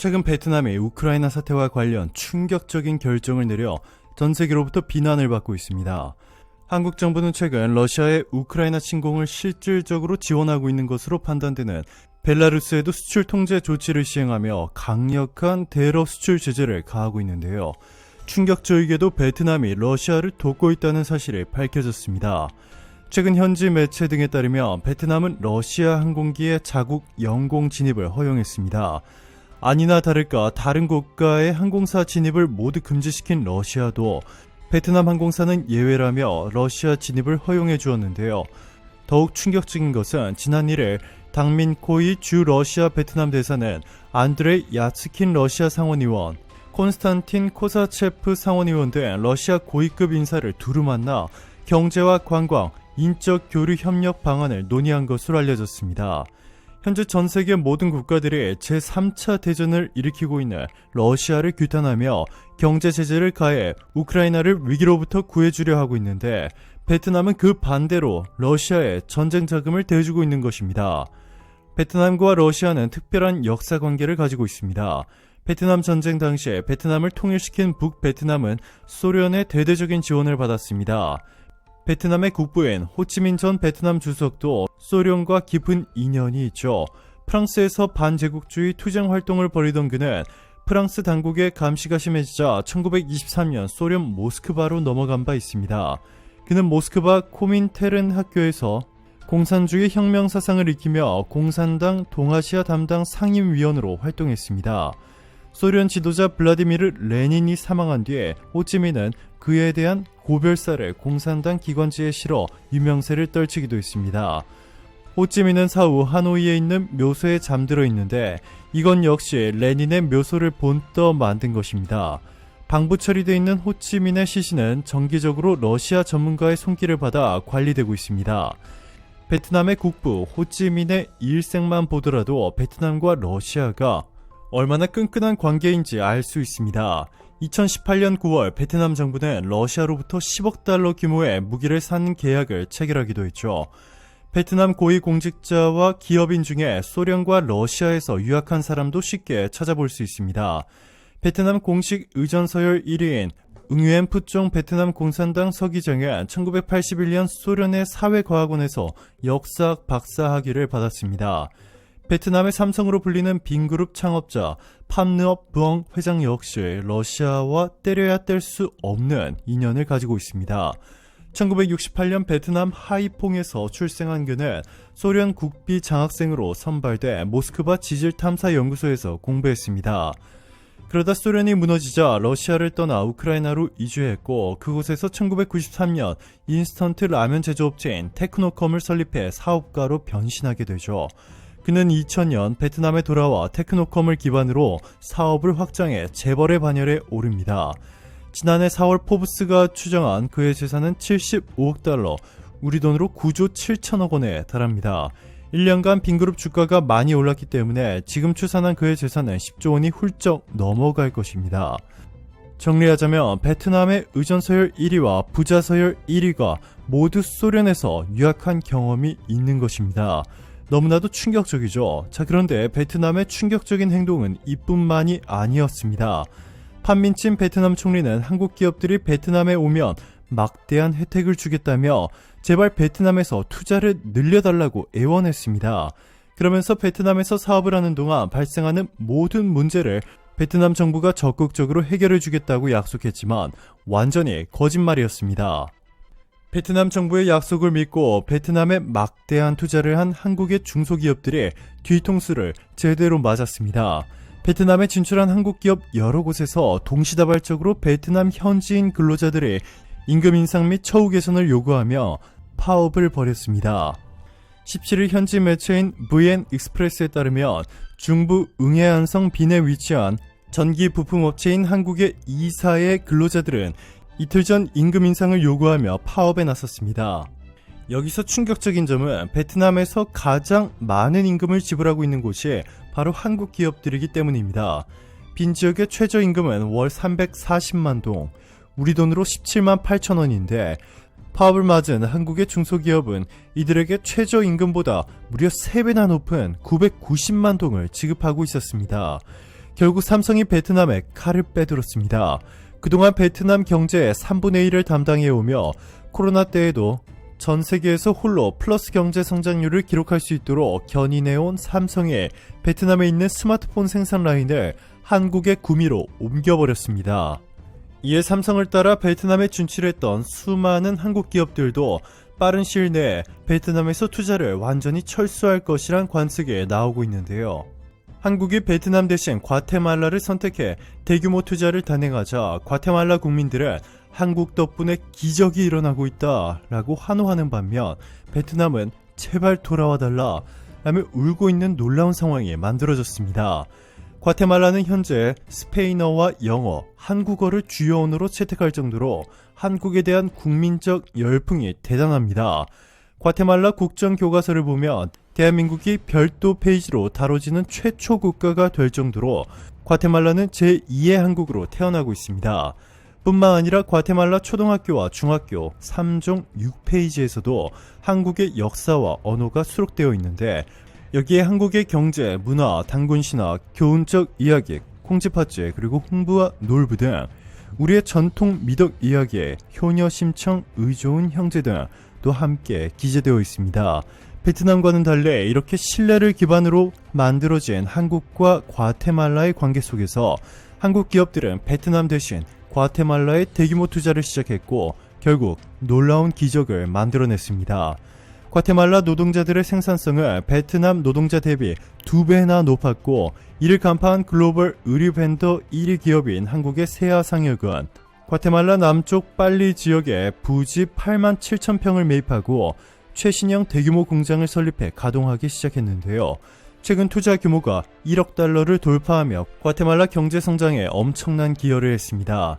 최근 베트남이 우크라이나 사태와 관련 충격적인 결정을 내려 전 세계로부터 비난을 받고 있습니다. 한국 정부는 최근 러시아의 우크라이나 침공을 실질적으로 지원하고 있는 것으로 판단되는 벨라루스에도 수출 통제 조치를 시행하며 강력한 대러 수출 제재를 가하고 있는데요. 충격적이게도 베트남이 러시아를 돕고 있다는 사실이 밝혀졌습니다. 최근 현지 매체 등에 따르면 베트남은 러시아 항공기의 자국 영공 진입을 허용했습니다. 아니나 다를까 다른 국가의 항공사 진입을 모두 금지시킨 러시아도 베트남 항공사는 예외라며 러시아 진입을 허용해 주었는데요. 더욱 충격적인 것은 지난 1일 당민코이 주 러시아 베트남 대사는 안드레이 야츠킨 러시아 상원의원, 콘스탄틴 코사체프 상원의원 등 러시아 고위급 인사를 두루 만나 경제와 관광, 인적 교류 협력 방안을 논의한 것으로 알려졌습니다. 현재 전 세계 모든 국가들이 제3차 대전을 일으키고 있는 러시아를 규탄하며 경제 제재를 가해 우크라이나를 위기로부터 구해주려 하고 있는데 베트남은 그 반대로 러시아에 전쟁 자금을 대주고 있는 것입니다. 베트남과 러시아는 특별한 역사 관계를 가지고 있습니다. 베트남 전쟁 당시에 베트남을 통일시킨 북베트남은 소련의 대대적인 지원을 받았습니다. 베트남의 국부인 호치민 전 베트남 주석도 소련과 깊은 인연이 있죠. 프랑스에서 반제국주의 투쟁 활동을 벌이던 그는 프랑스 당국의 감시가 심해지자 1923년 소련 모스크바로 넘어간 바 있습니다. 그는 모스크바 코민테른 학교에서 공산주의 혁명 사상을 익히며 공산당 동아시아 담당 상임위원으로 활동했습니다. 소련 지도자 블라디미르 레닌이 사망한 뒤에 호찌민은 그에 대한 고별사를 공산당 기관지에 실어 유명세를 떨치기도 했습니다. 호찌민은 사후 하노이에 있는 묘소에 잠들어 있는데 이건 역시 레닌의 묘소를 본떠 만든 것입니다. 방부 처리되어 있는 호찌민의 시신은 정기적으로 러시아 전문가의 손길을 받아 관리되고 있습니다. 베트남의 국부 호찌민의 일생만 보더라도 베트남과 러시아가 얼마나 끈끈한 관계인지 알 수 있습니다. 2018년 9월 베트남 정부는 러시아로부터 10억 달러 규모의 무기를 산 계약을 체결하기도 했죠. 베트남 고위 공직자와 기업인 중에 소련과 러시아에서 유학한 사람도 쉽게 찾아볼 수 있습니다. 베트남 공식 의전 서열 1위인 응유엔 푸종 베트남 공산당 서기정은 1981년 소련의 사회과학원에서 역사학 박사 학위를 받았습니다. 베트남의 삼성으로 불리는 빈그룹 창업자 팜느업 부엉 회장 역시 러시아와 때려야 뗄 수 없는 인연을 가지고 있습니다. 1968년 베트남 하이퐁에서 출생한 그는 소련 국비 장학생으로 선발돼 모스크바 지질 탐사 연구소에서 공부했습니다. 그러다 소련이 무너지자 러시아를 떠나 우크라이나로 이주했고 그곳에서 1993년 인스턴트 라면 제조업체인 테크노컴을 설립해 사업가로 변신하게 되죠. 그는 2000년 베트남에 돌아와 테크노컴을 기반으로 사업을 확장해 재벌의 반열에 오릅니다. 지난해 4월 포브스가 추정한 그의 재산은 75억 달러, 우리 돈으로 9조 7천억 원에 달합니다. 1년간 빈그룹 주가가 많이 올랐기 때문에 지금 추산한 그의 재산은 10조 원이 훌쩍 넘어갈 것입니다. 정리하자면 베트남의 의전 서열 1위와 부자 서열 1위가 모두 소련에서 유학한 경험이 있는 것입니다. 너무나도 충격적이죠. 자, 그런데 베트남의 충격적인 행동은 이뿐만이 아니었습니다. 판민친 베트남 총리는 한국 기업들이 베트남에 오면 막대한 혜택을 주겠다며 제발 베트남에서 투자를 늘려달라고 애원했습니다. 그러면서 베트남에서 사업을 하는 동안 발생하는 모든 문제를 베트남 정부가 적극적으로 해결해 주겠다고 약속했지만 완전히 거짓말이었습니다. 베트남 정부의 약속을 믿고 베트남에 막대한 투자를 한 한국의 중소기업들이 뒤통수를 제대로 맞았습니다. 베트남에 진출한 한국 기업 여러 곳에서 동시다발적으로 베트남 현지인 근로자들이 임금 인상 및 처우 개선을 요구하며 파업을 벌였습니다. 17일 현지 매체인 VN 익스프레스에 따르면 중부 응해안성 빈에 위치한 전기 부품 업체인 한국의 이사의 근로자들은 이틀 전 임금 인상을 요구하며 파업에 나섰습니다. 여기서 충격적인 점은 베트남에서 가장 많은 임금을 지불하고 있는 곳이 바로 한국 기업들이기 때문입니다. 빈 지역의 최저임금은 월 340만 동, 우리 돈으로 17만 8천 원인데 파업을 맞은 한국의 중소기업은 이들에게 최저임금보다 무려 3배나 높은 990만 동을 지급하고 있었습니다. 결국 삼성이 베트남에 칼을 빼들었습니다. 그동안 베트남 경제의 3분의 1을 담당해오며 코로나 때에도 전 세계에서 홀로 플러스 경제 성장률을 기록할 수 있도록 견인해온 삼성이 베트남에 있는 스마트폰 생산 라인을 한국의 구미로 옮겨버렸습니다. 이에 삼성을 따라 베트남에 진출했던 수많은 한국 기업들도 빠른 시일 내에 베트남에서 투자를 완전히 철수할 것이란 관측이 나오고 있는데요. 한국이 베트남 대신 과테말라를 선택해 대규모 투자를 단행하자 과테말라 국민들은 한국 덕분에 기적이 일어나고 있다 라고 환호하는 반면 베트남은 제발 돌아와 달라 라며 울고 있는 놀라운 상황이 만들어졌습니다. 과테말라는 현재 스페인어와 영어, 한국어를 주요 언어로 채택할 정도로 한국에 대한 국민적 열풍이 대단합니다. 과테말라 국정교과서를 보면 대한민국이 별도 페이지로 다뤄지는 최초 국가가 될 정도로 과테말라는 제2의 한국으로 태어나고 있습니다. 뿐만 아니라 과테말라 초등학교와 중학교 3종 6페이지에서도 한국의 역사와 언어가 수록되어 있는데 여기에 한국의 경제, 문화, 단군 신화, 교훈적 이야기, 콩쥐팥쥐 그리고 홍부와 놀부 등 우리의 전통 미덕 이야기, 효녀 심청, 의좋은 형제 등도 함께 기재되어 있습니다. 베트남과는 달리 이렇게 신뢰를 기반으로 만들어진 한국과 과테말라의 관계 속에서 한국 기업들은 베트남 대신 과테말라에 대규모 투자를 시작했고 결국 놀라운 기적을 만들어냈습니다. 과테말라 노동자들의 생산성은 베트남 노동자 대비 두 배나 높았고 이를 간파한 글로벌 의류 벤더 1위 기업인 한국의 세아 상혁은 과테말라 남쪽 빨리 지역에 부지 8만 7천 평을 매입하고 최신형 대규모 공장을 설립해 가동하기 시작했는데요. 최근 투자 규모가 1억 달러를 돌파하며 과테말라 경제 성장에 엄청난 기여를 했습니다.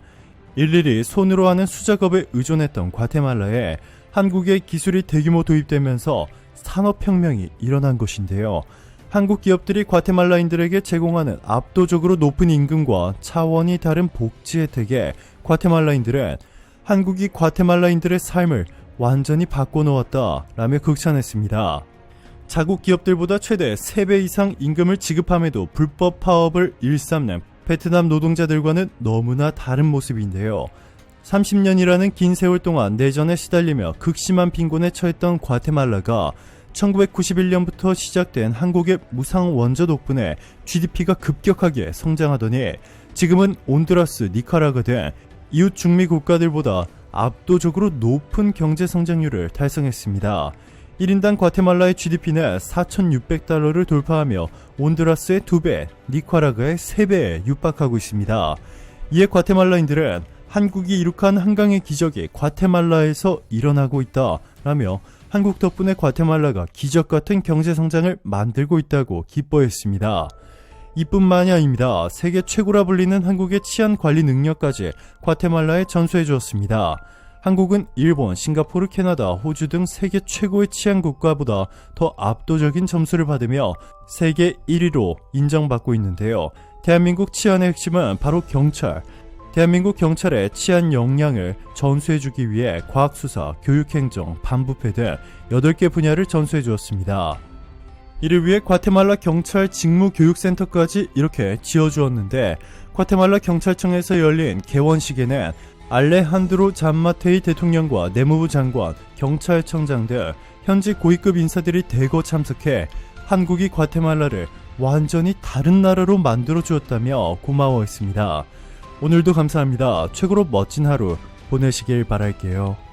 일일이 손으로 하는 수작업에 의존했던 과테말라에 한국의 기술이 대규모 도입되면서 산업혁명이 일어난 것인데요. 한국 기업들이 과테말라인들에게 제공하는 압도적으로 높은 임금과 차원이 다른 복지 혜택에 과테말라인들은 한국이 과테말라인들의 삶을 완전히 바꿔놓았다 라며 극찬했습니다. 자국 기업들보다 최대 3배 이상 임금을 지급함에도 불법 파업을 일삼는 베트남 노동자들과는 너무나 다른 모습인데요. 30년이라는 긴 세월 동안 내전에 시달리며 극심한 빈곤에 처했던 과테말라가 1991년부터 시작된 한국의 무상 원조 덕분에 GDP가 급격하게 성장하더니 지금은 온두라스, 니카라가 등 이웃 중미 국가들보다 압도적으로 높은 경제 성장률을 달성했습니다. 1인당 과테말라의 GDP는 4,600달러를 돌파하며 온두라스의 2배, 니카라가의 3배에 육박하고 있습니다. 이에 과테말라인들은 한국이 이룩한 한강의 기적이 과테말라에서 일어나고 있다 라며 한국 덕분에 과테말라가 기적 같은 경제 성장을 만들고 있다고 기뻐했습니다. 이뿐만이 아닙니다. 세계 최고라 불리는 한국의 치안 관리 능력까지 과테말라에 전수해 주었습니다. 한국은 일본, 싱가포르, 캐나다, 호주 등 세계 최고의 치안 국가보다 더 압도적인 점수를 받으며 세계 1위로 인정받고 있는데요. 대한민국 치안의 핵심은 바로 경찰. 대한민국 경찰의 치안 역량을 전수해주기 위해 과학수사, 교육행정, 반부패 등 8개 분야를 전수해 주었습니다. 이를 위해 과테말라 경찰 직무교육센터까지 이렇게 지어주었는데 과테말라 경찰청에서 열린 개원식에는 알레한드로 잠마테이 대통령과 내무부 장관, 경찰청장 등 현지 고위급 인사들이 대거 참석해 한국이 과테말라를 완전히 다른 나라로 만들어 주었다며 고마워했습니다. 오늘도 감사합니다. 최고로 멋진 하루 보내시길 바랄게요.